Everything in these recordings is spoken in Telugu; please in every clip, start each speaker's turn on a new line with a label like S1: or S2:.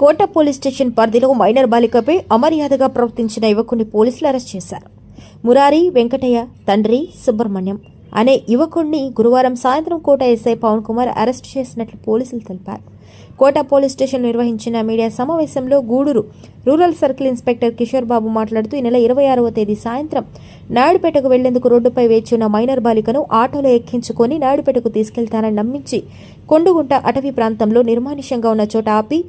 S1: కోట పోలీస్ స్టేషన్ పరిధిలో మైనర్ బాలికపై అమర్యాదగా ప్రవర్తించిన యువకుని పోలీసులు అరెస్ట్ చేశారు. మురారి వెంకటయ్య తండ్రి సుబ్రహ్మణ్యం అనే యువకుడిని గురువారం సాయంత్రం కోట ఎస్ఐ పవన్ కుమార్ అరెస్ట్ చేసినట్లు పోలీసులు తెలిపారు. కోట పోలీస్ స్టేషన్ నిర్వహించిన మీడియా సమావేశంలో Gudur rural circle inspector Kishore Babu మాట్లాడుతూ ఈ నెల ఇరవై ఆరవ తేదీ సాయంత్రం నాయుడుపేటకు వెళ్ళేందుకు రోడ్డుపై వేచి ఉన్న మైనర్ బాలికను ఆటోలో ఎక్కించుకొని నాయుడుపేటకు తీసుకెళ్తానని నమ్మించి కొండుగుంట అటవీ ప్రాంతంలో నిర్మానుష్యంగా ఉన్న చోట ఆపి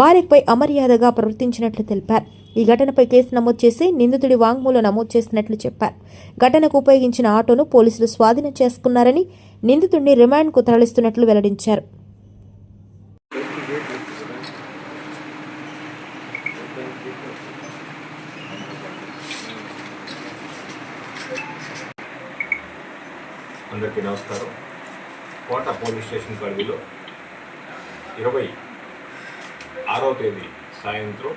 S1: బాలికపై అమర్యాదగా ప్రవర్తించినట్లు తెలిపారు. ఈ ఘటనపై కేసు నమోదు చేసి నిందితుడి వాంగ్మూలం నమోదు చేసినట్లు చెప్పారు. ఘటనకు ఉపయోగించిన ఆటోను పోలీసులు స్వాధీనం చేసుకున్నారని నిందితుడిని రిమాండ్కు తరలిస్తున్నట్లు వెల్లడించారు.
S2: అందరికీ నమస్కారం. కోట పోలీస్ స్టేషన్ పరిధిలో ఇరవై ఆరో తేదీ సాయంత్రం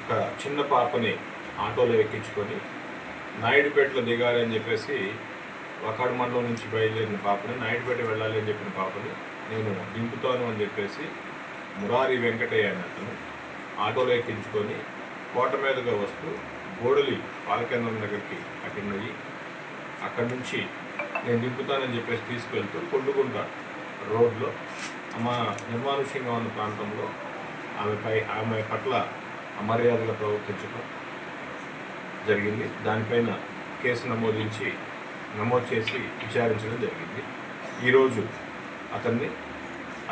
S2: ఒక చిన్న పాపని ఆటోలో ఎక్కించుకొని నాయుడుపేటలో దిగాలి అని చెప్పేసి వకాడు మండలం నుంచి బయలుదేరిన పాపని నాయుడుపేట వెళ్ళాలి అని చెప్పిన పాపని నేను దింపుతాను అని చెప్పేసి మురారి వెంకటయ్య అతను ఆటోలో ఎక్కించుకొని కోట మీదుగా వస్తూ గోడలి పాలకేంద్రం దగ్గరికి అటెండ్ అక్కడి నుంచి నేను దింపుతానని చెప్పేసి తీసుకెళ్తూ కొండుకుంట రోడ్లో మా నిర్మానుష్యంగా ఉన్న ప్రాంతంలో ఆమెపై ఆమె పట్ల అమర్యాదగా ప్రవర్తించడం జరిగింది. దానిపైన కేసు నమోదించి నమోదు చేసి విచారించడం జరిగింది. ఈరోజు అతన్ని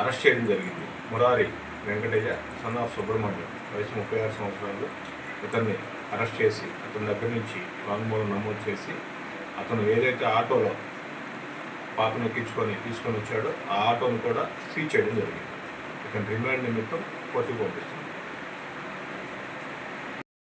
S2: అరెస్ట్ చేయడం జరిగింది. Murari Venkateja son of Subrahmanyam. వయసు ముప్పై ఆరు సంవత్సరాలు. ఇతన్ని అరెస్ట్ చేసి అతని దగ్గర నుంచి వాంగ్మూలం నమోదు చేసి అతను ఏదైతే ఆటోలో పాపను ఎక్కించుకొని తీసుకొని వచ్చాడో ఆ ఆటోను కూడా సీజ్ చేయడం జరిగింది. ఇతను రిమాండ్ నిమిత్తం కోర్టుకు పంపిస్తుంది